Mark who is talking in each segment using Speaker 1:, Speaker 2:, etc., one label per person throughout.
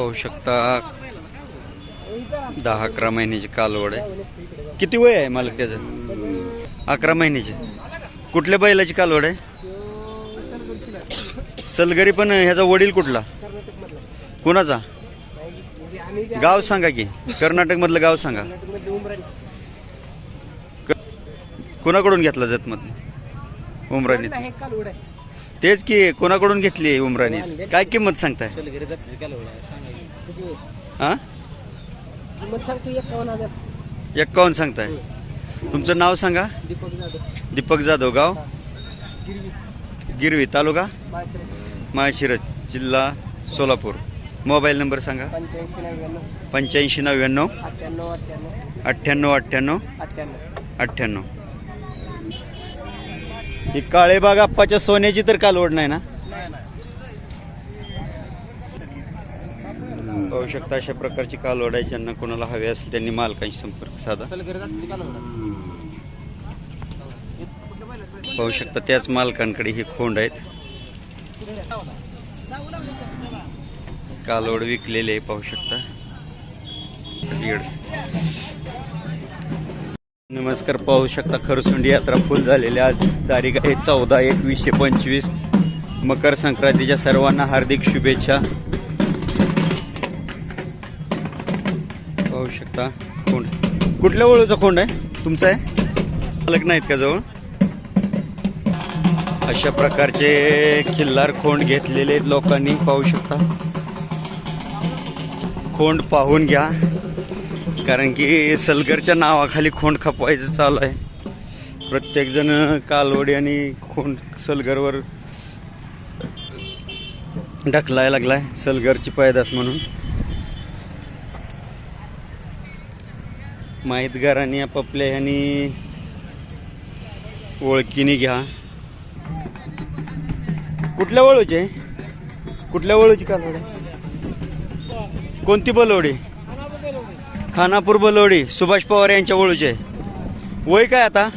Speaker 1: पाहू शकता. दहा अकरा महिन्याची कालवड आहे. किती वय आहे मालक त्याचं? अकरा महिन्याची. कुठल्या बैलाची कालवड आहे? सलगरी पण ह्याचा वडील कुठला? कुणाचा? गाव सांगा की. कर्नाटक मधलं गाव सांगा. क- कुणाकडून घेतला जतमत उमराणी तेच की कोणाकडून घेतली उमराणी? काय किंमत सांगताय? हा एक्कावन्न सांगताय तुमचं नाव सांगा. दीपक जाधव. गाव. गिरवी. तालुका? माळशिरस. जिल्हा सोलापूर. मोबाईल नंबर सांगा.
Speaker 2: पंच्याऐंशी नव्याण्णव. अठ्ठ्याण्णव अठ्ठ्याण्णव.
Speaker 1: अठ्ठ्याण्णव. अठ्ठ्याण्णव. ही काळेबाग आप्पाच्या सोन्याची तर कालवड नाही ना? पाहू शकता अशा प्रकारची कालवड आहे ज्यांना कोणाला हवे असेल त्यांनी मालकांशी संपर्क साधा. पाहू शकता त्याच मालकांकडे ही खोंड आहेत. कालवड विकलेले आहे पाहू शकता. नमस्कार पाहू शकता खरसुंडी यात्रा फुल झालेली आज तारीख आहे चौदा एकवीसशे पंचवीस. मकर संक्रांतीच्या सर्वांना हार्दिक शुभेच्छा. पाहू शकता खोंड कुठल्या वळूचा खोंड आहे? तुमचा आहे? मालक नाहीत का जवळ? अशा प्रकारचे खिल्लार खोंड घेतलेले आहेत लोकांनी पाहू शकता. खोंड पाहून घ्या. कारण की सलगरच्या नावाखाली खोंड खपवायचं चालू आहे. प्रत्येकजण कालवडी आणि खोंड सलगरवर ढकलाय लागलाय सलगरची पैदास म्हणून. माहितगारांनी आपापल्या ह्यानी ओळखीने घ्या. कुठल्या वळूचे कुठल्या वळूची कालवडी आहे? कोणती बलवडी? खानापूर बलवडी सुभाष पवार यांच्या ओळूचे. वय काय आता?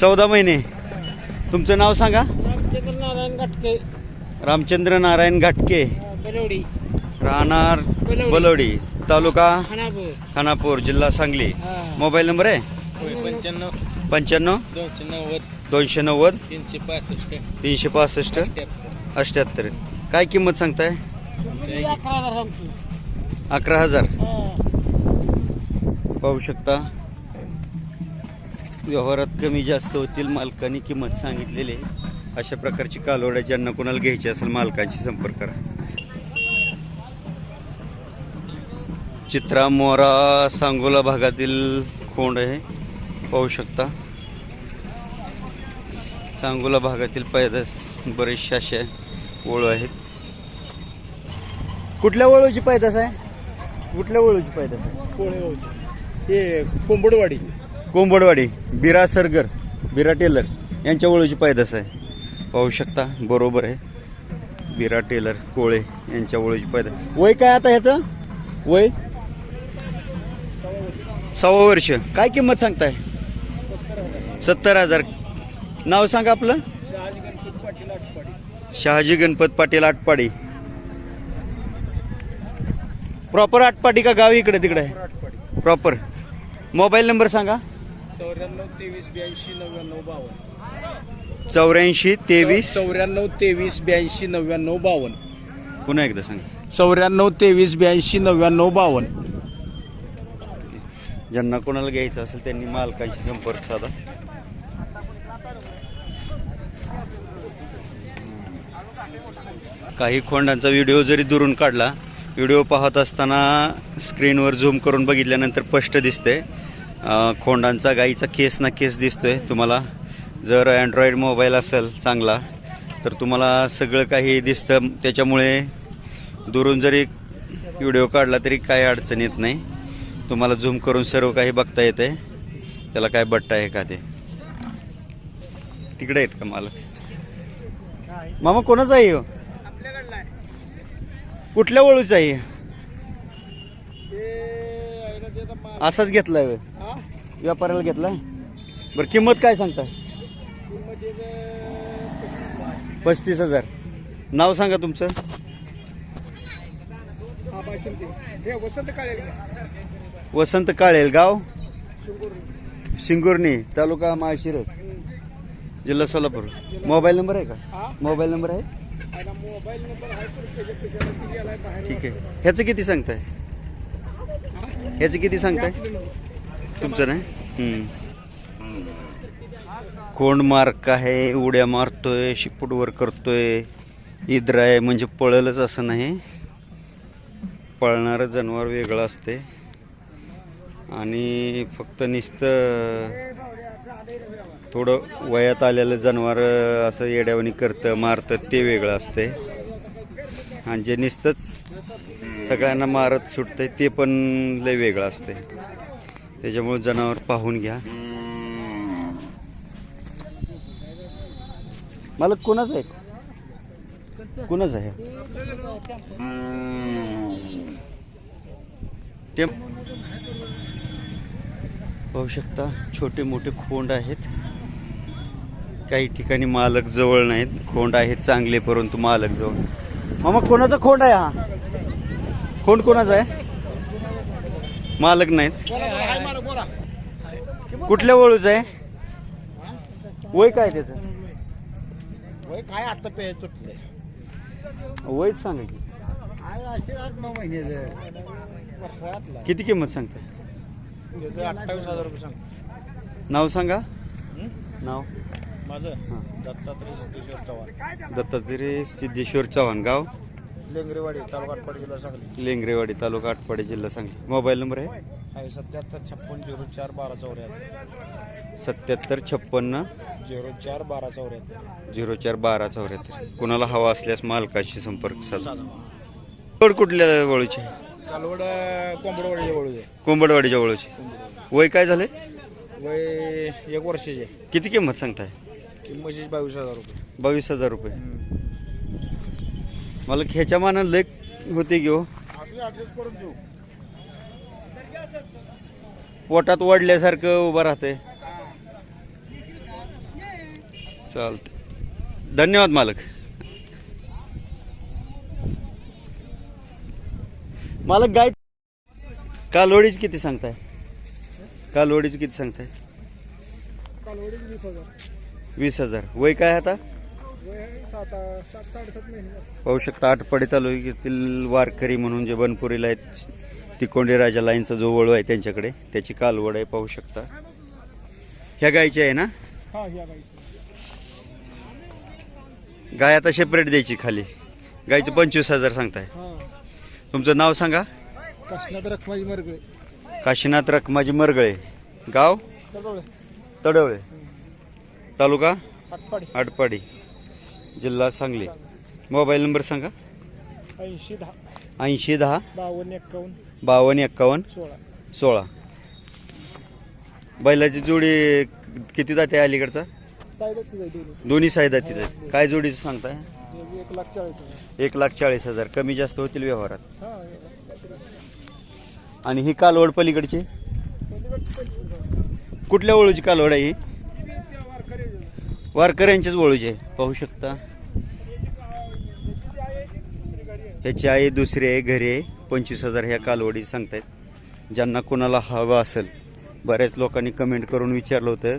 Speaker 1: चौदा महिने. तुमचं नाव सांगा?
Speaker 2: नारायण घाटके.
Speaker 1: रामचंद्र नारायण घाटके.
Speaker 2: बलवडी
Speaker 1: राहणार
Speaker 2: बलवडी.
Speaker 1: तालुका?
Speaker 2: खानापूर.
Speaker 1: खानापूर जिल्हा सांगली. मोबाईल नंबर आहे?
Speaker 2: पंच्याण्णव.
Speaker 1: पंच्याण्णव?
Speaker 2: दोनशे नव्वद.
Speaker 1: दोनशे नव्वद?
Speaker 2: तीनशे पासष्ट.
Speaker 1: तीनशे पासष्ट? अठ्याहत्तर. काय किंमत सांगताय?
Speaker 2: अकरा हजार.
Speaker 1: पाहू शकता. व्यवहारात कमी जास्त होतील मालकाने किंमत सांगितलेली आहे. अशा प्रकारची कालवड्या ज्यांना कोणाला घ्यायची असेल मालकांशी संपर्क करा. चित्रा मोरा सांगोला भागातील खोंड आहे. पाहू शकता. सांगोला भागातील पैदास बरेचसे असे ओळू आहेत. कुठल्या ओळूची पैदास आहे? कुठल्या वळूची पैदास आहे
Speaker 2: हे कोंबडवाडी.
Speaker 1: कोंबडवाडी बिरा सरगर बिरा टेलर यांच्या वळूची पैदास आहे. पाहू शकता बरोबर आहे. बिरा टेलर कोळे यांच्या वळूची पैदास वय काय आता ह्याचं? वय? सव्वा वर्ष. काय किंमत सांगताय? सत्तर हजार. नाव सांगा आपलं. शहाजी गणपत पाटील आटपाडी. प्रॉपर आटपाडी का गाव इकडे तिकडे? आहे प्रॉपर मोबाईल नंबर सांगा.
Speaker 2: चौऱ्याण्णव तेवीस ब्याऐंशी नव्याण्णव बावन्न.
Speaker 1: चौऱ्याऐंशी तेवीस.
Speaker 2: चौऱ्याण्णव तेवीस ब्याऐंशी नव्याण्णव बावन्न.
Speaker 1: पुन्हा एकदा सांगा.
Speaker 2: चौऱ्याण्णव तेवीस ब्याऐंशी नव्याण्णव बावन्न.
Speaker 1: ज्यांना कोणाला घ्यायचं असेल त्यांनी मालकांशी संपर्क साधा. काही खोंडांचा व्हिडिओ जरी दुरून काढला व्हिडिओ पाहत असताना स्क्रीनवर झूम करून बघितल्यानंतर स्पष्ट दिसते खोंडांचा गाईचा केस ना केस दिसतोय तुम्हाला. जर अँड्रॉइड मोबाईल असेल चांगला तर तुम्हाला सगळं काही दिसतं. त्याच्यामुळे दुरून जरी व्हिडिओ काढला तरी काही अडचण येत नाही. तुम्हाला झूम करून सर्व काही बघता येते त्याला काय बट्टा आहे का ते? तिकडे आहेत का मालक? मामा कोणाचा आहे हो? कुठल्या वळूचा आहे? असाच घेतलाय व्यापाऱ्याला घेतला? बरं किंमत काय सांगताय? पस्तीस हजार. नाव सांगा तुमचं.
Speaker 2: वसंत
Speaker 1: वसंत काळेल गाव शिंगुर्णी तालुका माळशिरस. जिल्हा सोलापूर. मोबाईल नंबर आहे का? मोबाईल नंबर आहे? ठीक आहे. ह्याचं किती सांगताय? ह्याचं किती सांगताय? तुमचं नाही. कोंड मार्क आहे? उड्या मारतोय शिपूटवर करतोय. इद्र आहे म्हणजे पळलच असं नाही. पळणारं जनावर वेगळं असते. आणि फक्त नुसतं थोडं वयात आलेलं जनावर असं येड्यावणी करतं मारतं ते वेगळं असते आणि जे नुसतंच सगळ्यांना मारत सुटतंय ते पण लय वेगळं असते त्याच्यामुळे जनावर पाहून घ्या. मला कोणाच आहे? कोणाच आहे? ते पाहू शकता छोटे मोठे खोंड आहेत. काही ठिकाणी मालक जवळ नाहीत. खोंड आहेत चांगले परंतु मालक जवळ. मामा कोणाचा खोंड आहे हा? खोंड कोणाचा आहे? मालक नाहीत. कुठल्या वळूच आहे? वय काय त्याचं?
Speaker 2: काय आता पे तुटले
Speaker 1: वयच सांगा की. किती किंमत सांगताय?
Speaker 2: त्याचं अठ्ठावीस हजार रुपये सांग
Speaker 1: नाव सांगा. नाव.
Speaker 2: माझं दत्तात्रय सिद्धेश्वर चव्हाण.
Speaker 1: दत्तात्रय सिद्धेश्वर चव्हाण गाव?
Speaker 2: लेंगरेवाडी तालुका आटपाडी जिल्हा सांगली.
Speaker 1: लेंगरेवाडी तालुका आटपाडी जिल्हा सांगली. मोबाईल नंबर आहे?
Speaker 2: आहे सत्याहत्तर छप्पन झिरो चार बारा चौऱ्याहत्तर.
Speaker 1: सत्याहत्तर छप्पन्न
Speaker 2: झिरो चार बारा चौऱ्याहत्तर.
Speaker 1: झिरो चार बारा चौऱ्याहत्तर. कुणाला हवा असल्यास मालकाशी संपर्क साधा. कुठल्या वळूचे?
Speaker 2: कोंबडवाडी जवळ आहे
Speaker 1: कोंबडवाडीच्या वळूचे. वय काय झाले?
Speaker 2: वय एक वर्षाचे.
Speaker 1: किती किंमत सांगताय?
Speaker 2: बावीस हजार रुपये.
Speaker 1: बावीस हजार रुपये. मला ह्याच्या मानानं लय होते घेऊ
Speaker 2: करून देऊ.
Speaker 1: पोटात वाढल्यासारखं उभं राहते चालते धन्यवाद मालक. मालक गाय कालवडीच किती सांगताय? कालवडीच किती सांगताय?
Speaker 2: कालवडी वीस हजार.
Speaker 1: वीस हजार. वय काय आता? पाहू शकता आटपाडी तालुक्यातील वारकरी म्हणून जे बनपुरीला आहेत तिकोंडी राजा लाईनचा जो वळू आहे त्यांच्याकडे त्याची कालवड आहे पाहू शकता. ह्या गायची आहे ना? गाय आता सेपरेट द्यायची खाली. गायचं पंचवीस हजार सांगताय.
Speaker 2: हा.
Speaker 1: तुमचं नाव सांगा.
Speaker 2: काशनाथ रखमाजी मरगळे.
Speaker 1: काशीनाथ रखमाजी मरगळे. गाव? तडवळे. तालुका?
Speaker 2: आटपाडी.
Speaker 1: आटपाडी. जिल्हा सांगली. मोबाईल नंबर सांगा.
Speaker 2: ऐंशी दहा.
Speaker 1: ऐंशी दहा.
Speaker 2: बावन्न एक्कावन्न.
Speaker 1: बावन्न एक्कावन्न.
Speaker 2: सोळा.
Speaker 1: सोळा. बैलाची जोडी किती जाते अलीकडचा?
Speaker 2: दोन्ही?
Speaker 1: साईदा तिथे काय जोडीचं सांगताय?
Speaker 2: हे एक लाख चाळीस हजार.
Speaker 1: एक लाख चाळीस हजार. कमी जास्त होतील व्यवहारात.
Speaker 2: हा
Speaker 1: आणि ही कालवड पलीकडची? कुठल्या वळूची कालवड आहे ही? वारकऱ्यांचेच वळूची पाहू शकता. ह्याची आई दुसरी आहे घरी आहे. पंचवीस हजार ह्या कालवडी सांगतायत. ज्यांना कोणाला हवं असेल. बऱ्याच लोकांनी कमेंट करून विचारलं होतं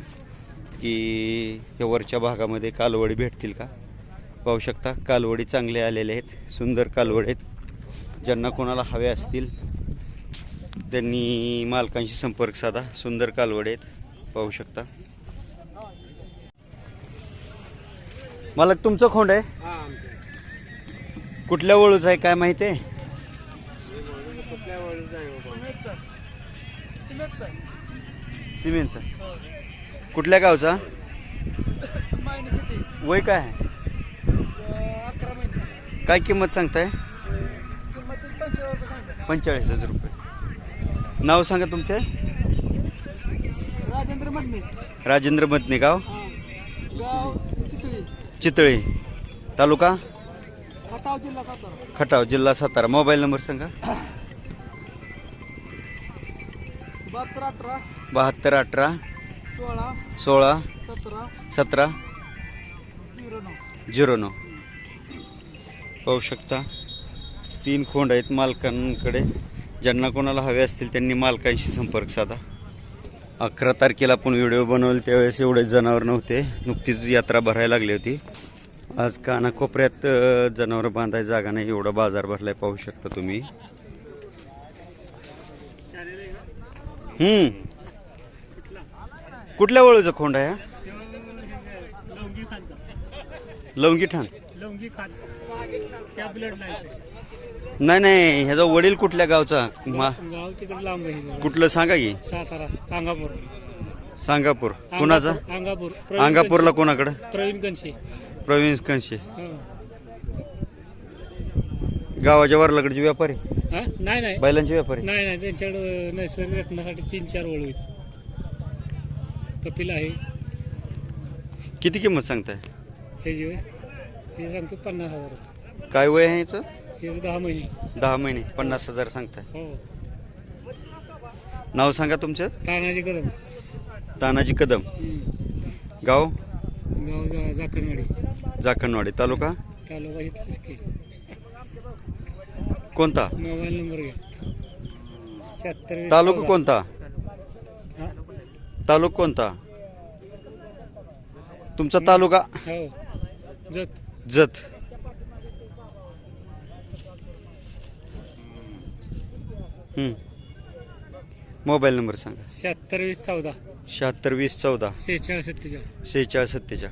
Speaker 1: की या वरच्या भागामध्ये कालवडी भेटतील का? पाहू शकता कालवडी चांगले आलेले आहेत सुंदर कालवड आहेत. ज्यांना कोणाला हवे असतील त्यांनी मालकांशी संपर्क साधा. सुंदर कालवड आहेत पाहू शकता. मालक तुमचं खोंड आहे. कुठल्या वळूच आहे काय माहिती? आहे सिमेंटचा कुठल्या गावचा? वय काय? आहे काय किंमत सांगताय? पंचेचाळीस हजार रुपये. नाव सांगा तुमचे?
Speaker 2: राजेंद्र मधने.
Speaker 1: राजेंद्र मतने गाव?
Speaker 2: गाव चितळी
Speaker 1: तालुका?
Speaker 2: खटाव जिल्हा सातारा.
Speaker 1: खटाव जिल्हा सातारा. मोबाईल नंबर सांगा.
Speaker 2: बहात्तर अठरा सोळा
Speaker 1: सोळा
Speaker 2: सतरा झिरो नऊ.
Speaker 1: पाहू शकता. तीन खोंड आहेत मालकांकडे. ज्यांना कोणाला हवे असतील त्यांनी मालकांशी संपर्क साधा. अकरा तारखेला आपण व्हिडिओ बनवले त्यावेळेस एवढे जनावर नव्हते. नुकतीच यात्रा भरायला लागली होती. आज कानाकोपऱ्यात जनावरं बांधायची जागा नाही एवढा बाजार भरलाय पाहू शकता तुम्ही. हम्म. कुठल्या वळूचा खोंड आहे हा?
Speaker 3: लवंगी
Speaker 1: ठाण
Speaker 3: लवंगी खान.
Speaker 1: नाही नाही ह्याचा वडील कुठल्या गावचा? मा
Speaker 3: गाव तिकडे लांब आहे
Speaker 1: कुठलं सांगा की?
Speaker 3: सातारा अंगापूर.
Speaker 1: सांगापूर. कुणाचा?
Speaker 3: अंगापूर- प्रवीण
Speaker 1: अंगापूरला कोणाकडं?
Speaker 3: कनशे. प्रवीण कनशे
Speaker 1: प्रवीण कंशे
Speaker 3: हं.
Speaker 1: गावाच्या वरलाकडचे व्यापारी?
Speaker 3: हा? नाही नाही.
Speaker 1: बैलांचे व्यापारी?
Speaker 3: नाही नाही त्यांच्याकडे नैसर्गिक रत्नासाठी तीन चार वळू आहेत. कपिल आहे.
Speaker 1: किती किंमत सांगताय?
Speaker 3: हे जे हे सांगतो पन्नास हजार रुपये.
Speaker 1: काय वय आहे याचं?
Speaker 3: हे दहा महिने.
Speaker 1: दहा महिने पन्नास हजार सांगताय.
Speaker 3: हो.
Speaker 1: नाव सांगा तुमचं?
Speaker 3: तानाजी कदम.
Speaker 1: तानाजी कदम. गाव?
Speaker 3: गाव जा जाकणवाडी
Speaker 1: जाखणवाडी. तालुका?
Speaker 3: तालुका इथलाच की.
Speaker 1: कोणता?
Speaker 3: मोबाईल नंबर घ्या.
Speaker 1: तालुका. कोणता? तालुका कोणता? तुमचा तालुका?
Speaker 3: हो. जत.
Speaker 1: जत. मोबाईल नंबर सांगा.
Speaker 3: शहात्तर वीस चौदा.
Speaker 1: शहात्तर वीस चौदा.
Speaker 3: सेहेचाळीस सत्तेचाळीस.
Speaker 1: शेहेचाळीस सत्तेचाळ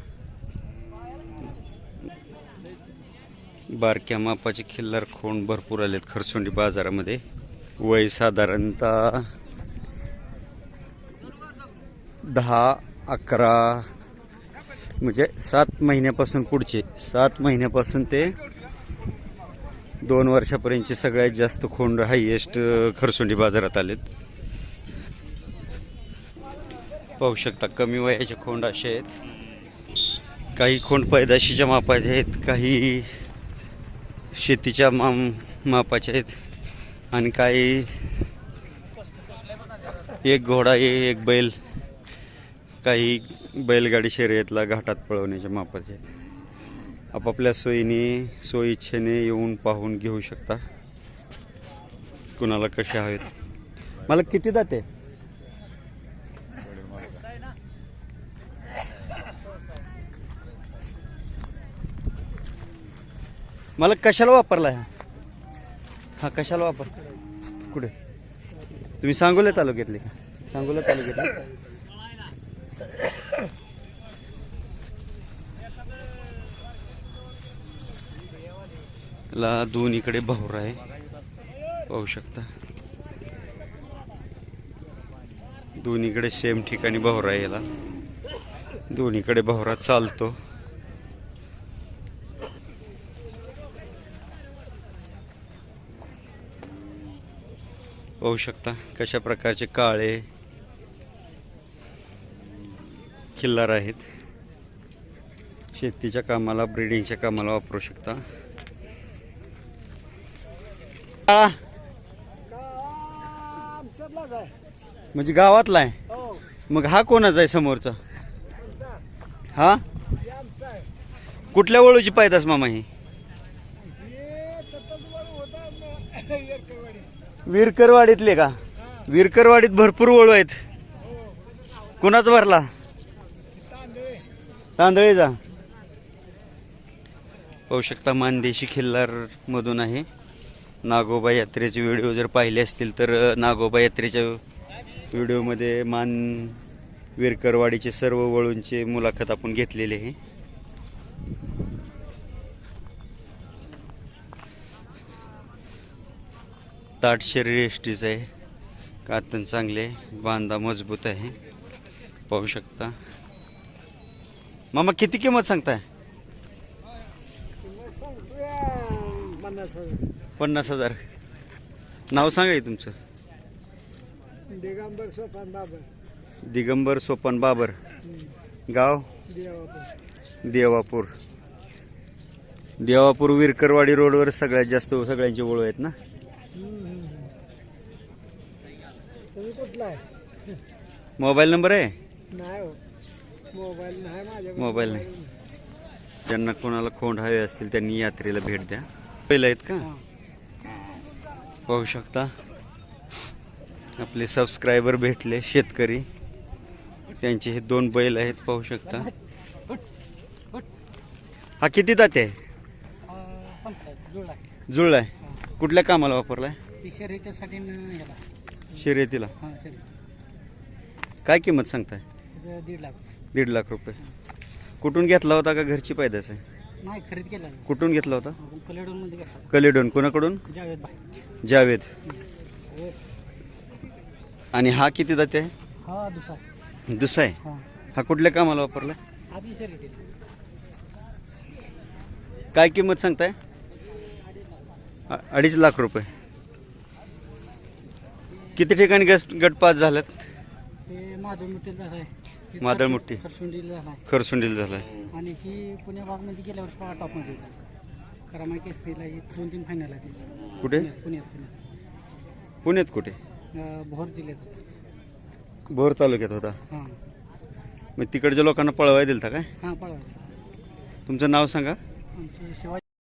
Speaker 1: बारक्या मापाचे खिल्लार खोंड भरपूर आलेत खरसुंडी बाजारामध्ये. वय साधारणतः दहा अकरा म्हणजे सात महिन्यापासून पुढचे. सात महिन्यापासून ते दोन वर्षापर्यंतचे सगळ्यात जास्त खोंड हायएस्ट खरसुंडी बाजारात आलेत. पाहू शकता कमी वयाचे खोंड असे आहेत. काही खोंड पैदाशीच्या मापाचे आहेत काही शेतीच्या मा मापाचे आहेत आणि काही एक घोडा आहे एक बैल काही बैलगाडी शर्यतला घाटात पळवण्याच्या मापाचे आहेत. आपापल्या सोयीने सोयीच्छेने येऊन पाहून घेऊ शकता. कुणाला कसे हवेत? मला किती जाते मला कशाला वापरला हा? हा कशाला वापर? कुठे? तुम्ही सांगोला तालुक्यातले का? सांगोला तालुक्यातले? ला दोन्हीकडे भाऊर आहे. पाहू शकता. दोन्हीकडे सेम ठिकाणी भाऊर आहे याला. दोन्हीकडे भावरा चालतो. पाहू शकता कशा प्रकारचे काळे खिल्लार आहेत. शेतीच्या कामाला ब्रिडिंगच्या कामाला वापरू शकता. काळा. म्हणजे गावातला आहे. मग हा कोणाचा आहे समोरचा? हा? कुठल्या वळूची पायदास मामा ही? विरकरवाडीतले का? विरकरवाडीत भरपूर वळू आहेत. कुणाच भरला? तांदळेचा. पाहू शकता मानदेशी खिल्लार मधून आहे. नागोबा यात्रेचे व्हिडिओ जर पाहिले असतील तर नागोबा यात्रेच्या व्हिडिओमध्ये मान विरकरवाडीचे सर्व वळूंचे मुलाखत आपण घेतलेली आहे. ताट शरीर एसटीचं आहे. कातन चांगले बांधा मजबूत आहे. पाहू शकता. मामा किती किंमत सांगताय? पन्नास हजार. नाव सांगा की तुमचं.
Speaker 3: दिगंबर सोपान बाबर.
Speaker 1: दिगंबर सोपान बाबर. गाव? देवापूर. देवापूर. विरकरवाडी रोडवर सगळ्यात जास्त सगळ्यांची ओळख आहेत ना?
Speaker 3: तुम्ही कुठला आहे?
Speaker 1: मोबाईल नंबर आहे?
Speaker 3: नाही हो. मोबाईल नाही माझ्या
Speaker 1: मोबाईल नाही. ज्यांना कोणाला खोंड हवे असतील त्यांनी यात्रेला भेट द्या. पहिलं आहेत का? पाहू शकता. आपले सबस्क्रायबर भेटले शेतकरी. त्यांचे हे दोन बैल आहेत पाहू शकता. हा किती दाते आहे?
Speaker 3: जुळला
Speaker 1: आहे. कुठल्या कामाला वापरलाय?
Speaker 3: शर्यतीसाठी
Speaker 1: शर्यतीला.
Speaker 3: शर्यत
Speaker 1: काय किंमत सांगताय?
Speaker 3: दीड लाख.
Speaker 1: दीड लाख रुपये. कुठून घेतला होता का घरची पैदास आहे?
Speaker 3: नाही खरेदी केला
Speaker 1: कुठून घेतला होता?
Speaker 3: आपण कलेडोनमध्ये घेतला
Speaker 1: कलेडोन कोणाकडून?
Speaker 3: जावेद भाई.
Speaker 1: जावेद. आणि हा किती दाते आहे?
Speaker 3: हा दुसरा.
Speaker 1: दुसरा आहे?
Speaker 3: हां.
Speaker 1: हा कुठल्या कामाला वापरला?
Speaker 3: आधी
Speaker 1: काय किंमत सांगताय? अ- अडीच लाख रुपये. किती ठिकाणी गट गटपात झाल्यात
Speaker 3: ते माझं आहे.
Speaker 1: मादळमुट्टी.
Speaker 3: खरसुंडीला झाला
Speaker 1: खरसुंडीला झालाय.
Speaker 3: आणि ही पुणे भागमध्ये गेल्या वर्षी बघा टॉपमध्ये होता. केसरीला ही दोन तीन फायनल आहे त्याची
Speaker 1: कुठे?
Speaker 3: पुण्यात पुण्यात पुण्यात.
Speaker 1: पुण्यात कुठे?
Speaker 3: अं, भोर जिल्ह्यात होता.
Speaker 1: भोर तालुक्यात होता.
Speaker 3: हां.
Speaker 1: मग तिकडच्या लोकांना पळवाय दिलता काय?
Speaker 3: हां पळवा
Speaker 1: तुमचं नाव सांगा.
Speaker 3: आमची शिवाजी